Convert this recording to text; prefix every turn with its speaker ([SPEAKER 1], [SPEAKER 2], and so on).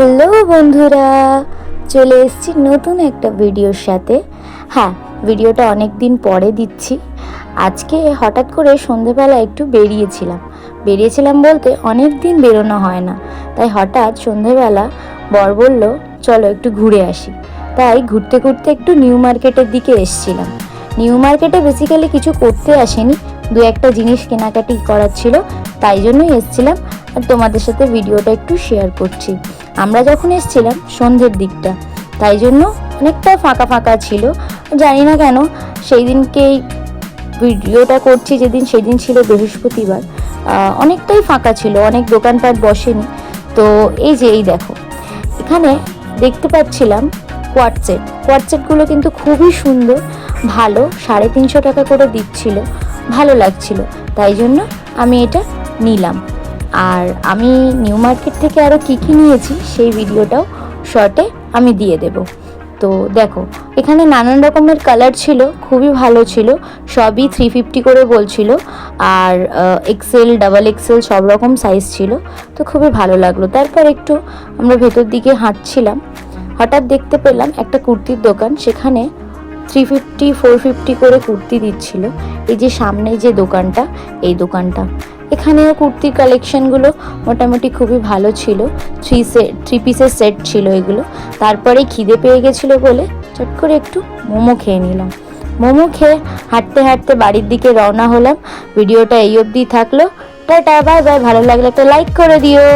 [SPEAKER 1] Hello বন্ধুরা, চলে এসেছি নতুন একটা ভিডিওর সাথে। হ্যাঁ ভিডিওটা অনেক দিন পরে দিচ্ছি। আজকে হঠাৎ করে সন্ধেবেলা একটু বেরিয়েছিলাম। বেরিয়েছিলাম বলতে অনেক দিন বেরোনো হয় না। তাই হঠাৎ সন্ধেবেলা বর বলল, চলো একটু ঘুরে আসি। তাই ঘুরতে ঘুরতে একটু নিউ মার্কেটের দিকে এসছিলাম। নিউ মার্কেটে বেসিক্যালি কিছু করতে আসেনি। দু একটা জিনিস কেনাকাটি করার ছিল, তাই জন্যই এসছিলাম। আর তোমাদের সাথে ভিডিওটা একটু শেয়ার করছি। আমরা যখন এসছিলাম সন্ধ্যের দিকটা, তাই জন্য অনেকটা ফাঁকা ফাঁকা ছিল। জানি না কেন সেই দিনকেই ভিডিওটা করছি যেদিন, সেদিন ছিল বৃহস্পতিবার। অনেকটাই ফাঁকা ছিল, অনেক দোকানপাট বসেনি। তো এই যে, এই দেখো, এখানে দেখতে পাচ্ছিলাম কোয়াটসেট কোয়াটসেটগুলো কিন্তু খুবই সুন্দর, ভালো, সাড়ে তিনশো টাকা করে দিচ্ছিল, ভালো লাগছিল। তাই জন্য আমি এটা নিলাম। আর আমি নিউ মার্কেট থেকে আরও কী কী নিয়েছি, সেই ভিডিওটাও শর্টে আমি দিয়ে দেব। তো দেখো, এখানে নানান রকমের কালার ছিল, খুবই ভালো ছিল, সবই থ্রি ফিফটি করে বলছিল আর এক্সেল ডাবল এক্সেল সব রকম সাইজ ছিল, তো খুবই ভালো লাগল। তারপর একটু আমরা ভেতর দিকে হাঁটছিলাম, হঠাৎ দেখতে পেলাম একটা কুর্তির দোকান, সেখানে থ্রি ফিফটি ফোর ফিফটি করে কুর্তি দিচ্ছিল। এই যে সামনে যে দোকানটা, এই দোকানটা। এখানেও কুর্তির কালেকশনগুলো মোটামুটি খুবই ভালো ছিল। থ্রি সেট থ্রি পিসের সেট ছিল এগুলো। তারপরে খিদে পেয়ে গেছিল বলে চট করে একটু মোমো খেয়ে নিলাম। মোমো খেয়ে হাঁটতে হাঁটতে বাড়ির দিকে রওনা হলাম। ভিডিওটা এই অবধি থাকল। টাটা বাই বাই ভালো লাগলে একটা লাইক করে দিও।